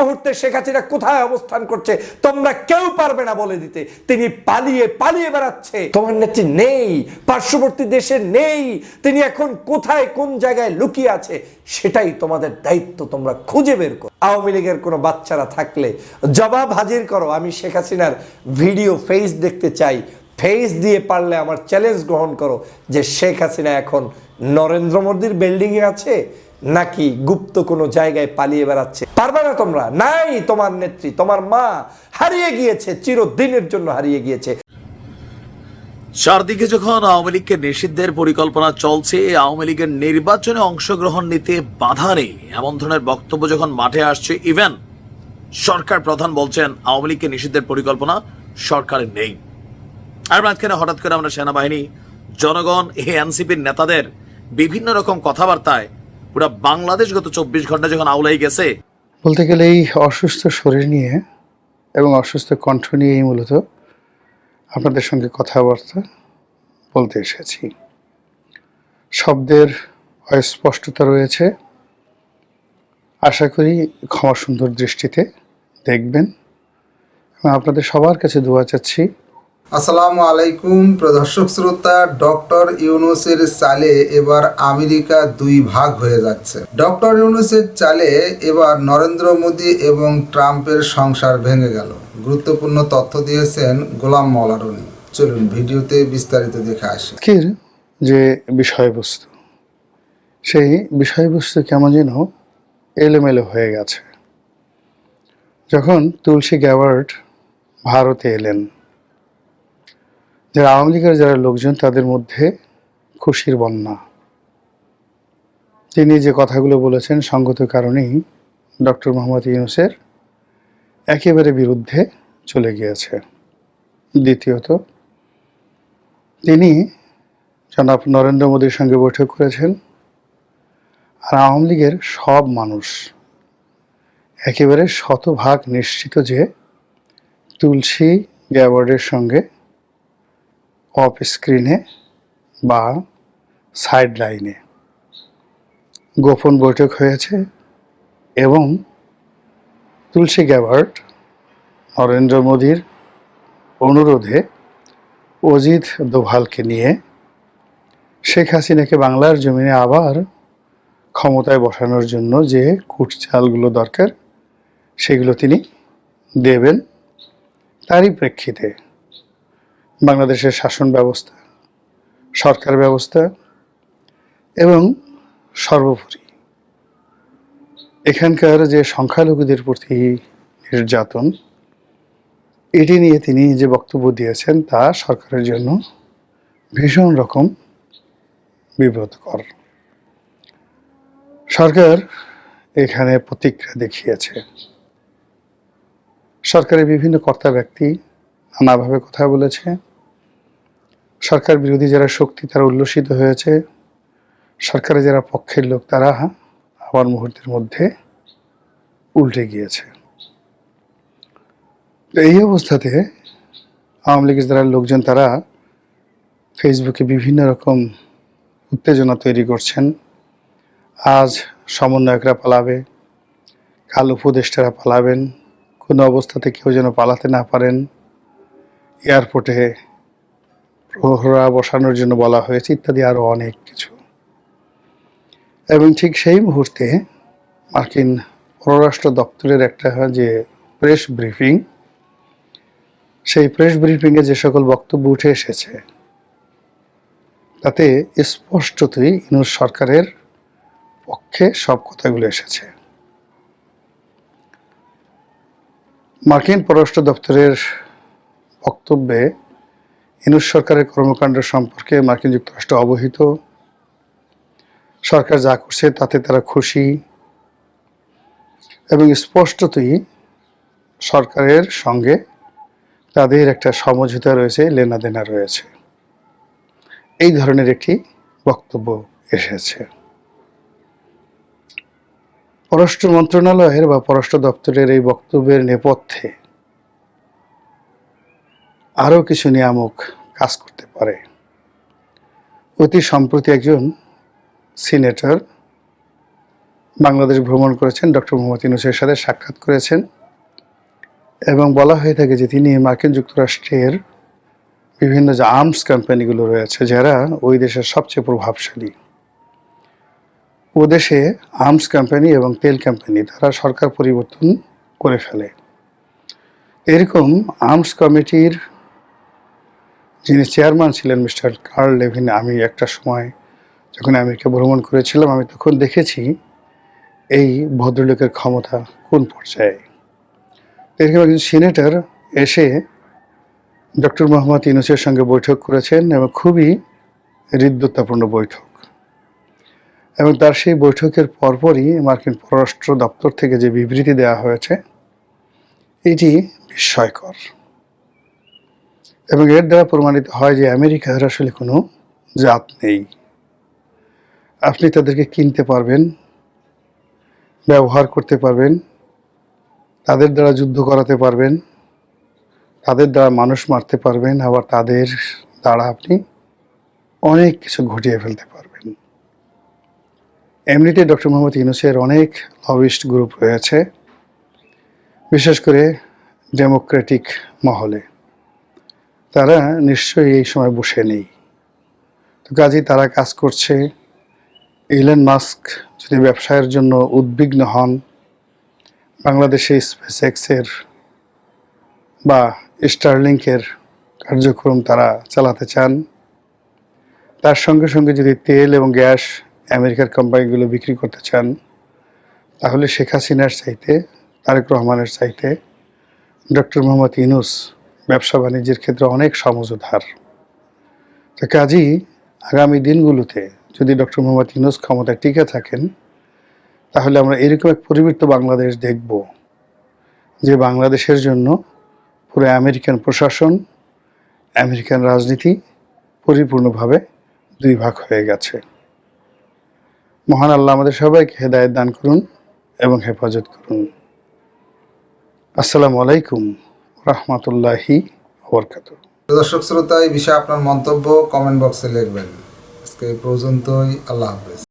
মুহূর্তে শেখ হাসিনা কোথায় অবস্থান করছে, তোমরা কেউ পারবে না বলে দিতে। তিনি পালিয়ে পালিয়ে বেড়াচ্ছে। তোমার নেত্রী নেই, পার্শ্ববর্তী দেশে নেই। তিনি এখন কোথায়, কোন জায়গায় লুকিয়ে আছে, সেটাই তোমাদের দায়িত্ব, তোমরা খুঁজে বের করো। আওয়ামী লীগের কোনো বাচ্চারা থাকলে জবাব হাজির করো। আমি শেখ হাসিনার ভিডিও ফেস দেখতে চাই। ফেস দিয়ে পারলে আমার চ্যালেঞ্জ গ্রহণ করো যে শেখ হাসিনা এখন নরেন্দ্র মোদীর বিল্ডিংয়ে আছে নাকি গুপ্ত কোনো জায়গায় পালিয়ে বেড়াচ্ছে? পারবে না তোমরা। নাই তোমার নেত্রী, তোমার মা হারিয়ে গিয়েছে, চিরদিনের জন্য হারিয়ে গিয়েছে। চারদিকে যখন আওয়ামী লীগকে নিষিদ্ধের পরিকল্পনা চলছে, আওয়ামী লীগের নির্বাচনে অংশগ্রহণ নিতে বাধা নেই। এমন ধরনের বক্তব্য যখন মাঠে আসছে ইভেন সরকার প্রধান বলছেন আওয়ামী লীগকে নিষিদ্ধের পরিকল্পনা সরকারের নেই। আর মাঝখানে হঠাৎ করে আমরা সেনাবাহিনী, জনগণ, এই এনসিপির নেতাদের বিভিন্ন রকম কথাবার্তায় পুরো বাংলাদেশ গত চব্বিশ ঘণ্টা যখন আউলাই গেছে। বলতে গেলে এই অসুস্থ শরীর নিয়ে এবং অসুস্থ কণ্ঠ নিয়েই মূলত আপনাদের সঙ্গে কথাবার্তা বলতে এসেছি। শব্দের অস্পষ্টতা রয়েছে। আশা করি ক্ষমা সুন্দর দৃষ্টিতে দেখবেন। এবং আপনাদের সবার কাছে দোয়া চাচ্ছি আসসালামু আলাইকুম, প্রদর্শক শ্রোতা, ডক্টর ইউনুসের চালে এবার আমেরিকা দুই ভাগ হয়ে যাচ্ছে। ডক্টর ইউনুসের চালে এবার নরেন্দ্র মোদী এবং ট্রাম্পের সংসার ভেঙে গেল। গুরুত্বপূর্ণ তথ্য দিয়েছেন গোলাম মলারনি চলুন ভিডিওতে বিস্তারিত দেখে আসি। আজকের যে বিষয়বস্তু, সেই বিষয়বস্তু কেমন যেন এলোমেলো হয়ে গেছে। যখন তুলসী গ্যাওয়ার্ড ভারতে এলেন যারা আওয়ামী লীগের যারা লোকজন, তাদের মধ্যে খুশির বন্যা। তিনি যে কথাগুলো বলেছেন, সঙ্গত কারণেই ডক্টর মোহাম্মদ ইউনুসের একেবারে বিরুদ্ধে চলে গিয়েছে। দ্বিতীয়ত, তিনি জনাব নরেন্দ্র মোদীর সঙ্গে বৈঠক করেছেন আর আওয়ামী লীগের সব মানুষ একেবারে শতভাগ নিশ্চিত যে তুলসী গ্যাওয়ার্ডের সঙ্গে অফ স্ক্রিনে বা সাইড লাইনে গোপন বৈঠক হয়েছে এবং তুলসী গ্যাওয়ার্ড নরেন্দ্র মোদীর অনুরোধে অজিত দোভালকে নিয়ে শেখ হাসিনাকে বাংলার জমিনে আবার ক্ষমতায় বসানোর জন্য যে কুটচালগুলো দরকার, সেগুলো তিনি দেবেন। তারই প্রেক্ষিতে বাংলাদেশের শাসন ব্যবস্থা, সরকার ব্যবস্থা এবং সর্বোপরি এখানকার যে সংখ্যালঘুদের প্রতি নির্যাতন, এটি নিয়ে তিনি যে বক্তব্য দিয়েছেন তা সরকারের জন্য ভীষণ রকম বিব্রতকর। সরকার এখানে প্রতিক্রিয়া দেখিয়েছে। সরকারের বিভিন্ন কর্তা ব্যক্তি নানাভাবে কথা বলেছে। সরকার বিরোধী যারা শক্তি, তারা উল্লসিত হয়েছে। সরকারের যারা পক্ষের লোক, তারা আবার মুহূর্তের মধ্যে উল্টে গিয়েছে। এই অবস্থাতে আওয়ামী লীগের যারা লোকজন, তারা ফেসবুকে বিভিন্ন রকম উত্তেজনা তৈরি করছেন। আজ সমন্বয়করা পালাবে, কাল উপদেষ্টারা পালাবেন। কোনো অবস্থাতে কেউ যেন পালাতে না পারেন। এয়ারপোর্টে প্রহরা বসানোর জন্য বলা হয়েছে ইত্যাদি আরও অনেক কিছু। এবং ঠিক সেই মুহূর্তে মার্কিন পররাষ্ট্র দপ্তরের একটা যে প্রেস ব্রিফিং, সেই প্রেস ব্রিফিংয়ে যে সকল বক্তব্য উঠে এসেছে, তাতে স্পষ্টতই ইনুস সরকারের পক্ষে সব কথাগুলো এসেছে। মার্কিন পররাষ্ট্র দপ্তরের বক্তব্যে ইনুস সরকারের কর্মকাণ্ড সম্পর্কে মার্কিন যুক্তরাষ্ট্র অবহিত। সরকার যা করছে তাতে তারা খুশি। এবং স্পষ্টতই সরকারের সঙ্গে তাদের একটা সমঝোতা রয়েছে, লেনাদেনা রয়েছে। এই ধরনের একটি বক্তব্য এসেছে। পররাষ্ট্র মন্ত্রণালয়ের বা পররাষ্ট্র দপ্তরের এই বক্তব্যের নেপথ্যে আরও কিছু নিয়ামক কাজ করতে পারে। অতি সম্প্রতি একজন সিনেটর বাংলাদেশ ভ্রমণ করেছেন, ডক্টর মোহাম্মদ ইউনুসের সাথে সাক্ষাৎ করেছেন এবং বলা হয়ে থাকে যে তিনি মার্কিন যুক্তরাষ্ট্রের বিভিন্ন যে আর্মস কোম্পানিগুলো রয়েছে, যারা ওই দেশের সবচেয়ে প্রভাবশালী। ও দেশে আর্মস কোম্পানি এবং তেল কোম্পানি তারা সরকার পরিবর্তন করে ফেলে। এরকম আর্মস কমিটির যিনি চেয়ারম্যান ছিলেন মিস্টার কার্ল লেভিন, আমি একটা সময় যখন আমেরিকা ভ্রমণ করেছিলাম, আমি তখন দেখেছি এই ভদ্রলোকের ক্ষমতা কোন পর্যায়ে। এরকম একজন সিনেটর এসে ডক্টর মোহাম্মদ ইউনুসের সঙ্গে বৈঠক করেছেন এবং খুবই হৃদ্যতাপূর্ণ বৈঠক। এবং তার সেই বৈঠকের পরপরই মার্কিন পররাষ্ট্র দপ্তর থেকে যে বিবৃতি দেওয়া হয়েছে, এটি বিস্ময়কর। এবং এর দ্বারা প্রমাণিত হয় যে আমেরিকার আসলে কোনো জাত নেই। আপনি তাদেরকে কিনতে পারবেন, ব্যবহার করতে পারবেন, তাদের দ্বারা যুদ্ধ করাতে পারবেন, তাদের দ্বারা মানুষ মারতে পারবেন, আবার তাদের দ্বারা আপনি অনেক কিছু ঘটিয়ে ফেলতে পারবেন। এমনিতে ডক্টর মোহাম্মদ ইউনুসের অনেক লবিস্ট গ্রুপ রয়েছে, বিশেষ করে ডেমোক্রেটিক মহলে। তারা নিশ্চয়ই এই সময় বসে নেই। তো কাজেই তারা কাজ করছে। ইলেন মাস্ক যদি ব্যবসায়ের জন্য উদ্বিগ্ন হন, বাংলাদেশে স্পেস এক্সের বা স্টারলিংকের কার্যক্রম তারা চালাতে চান, তার সঙ্গে সঙ্গে যদি তেল এবং গ্যাস আমেরিকার কোম্পানিগুলো বিক্রি করতে চান, তাহলে শেখ হাসিনার চাইতে, তারেক রহমানের চাইতে ডক্টর মোহাম্মদ ইনুস ব্যবসা বাণিজ্যের ক্ষেত্রে অনেক সমঝোতার। তো কাজেই আগামী দিনগুলোতে যদি ডক্টর মোহাম্মদ ইনুস ক্ষমতায় টিকে থাকেন, তাহলে আমরা এরকম এক পরিবৃত্ত বাংলাদেশ দেখব, যে বাংলাদেশের জন্য পুরো আমেরিকান প্রশাসন, আমেরিকান রাজনীতি পরিপূর্ণভাবে দুই ভাগ হয়ে গেছে। মহান আল্লাহ আমাদের সবাইকে হেদায়ত দান করুন এবং হেফাজত করুন। আসসালামু আলাইকুম। রহমতুল্লাহি দর্শক শ্রোতা এই বিষয়ে আপনার মন্তব্য কমেন্ট বক্সে লিখবেন। আজকে পর্যন্তই আল্লাহ হাফেজ।